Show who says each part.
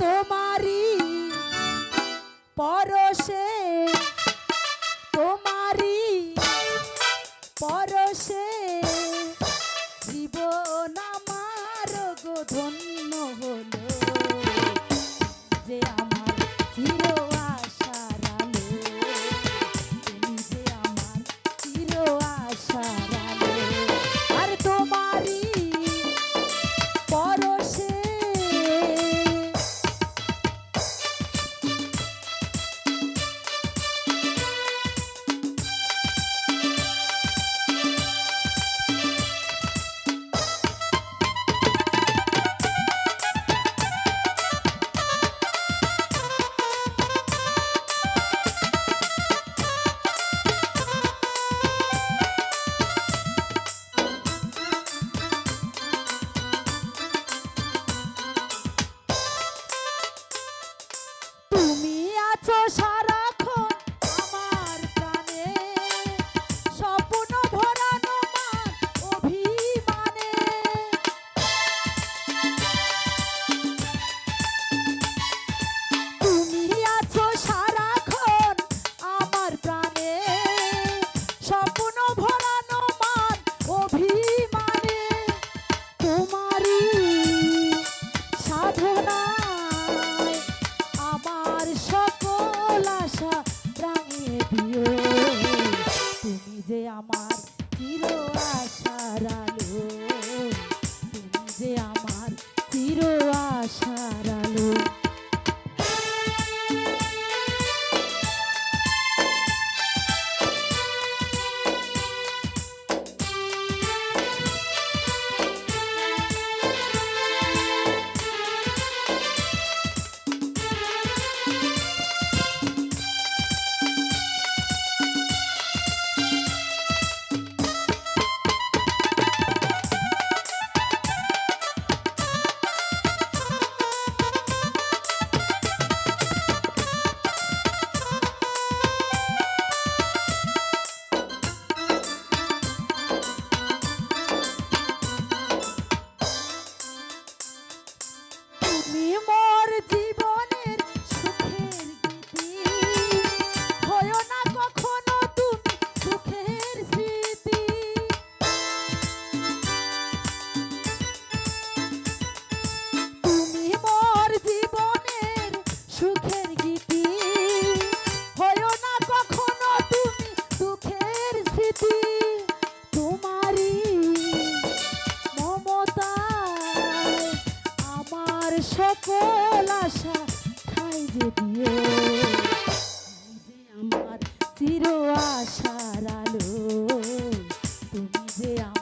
Speaker 1: তোমারি পরশে দিও তুমি যে আমার সকল আশা ঠাই যে দিয়ে যে আমার চির আশার আলো তুমি যে আমার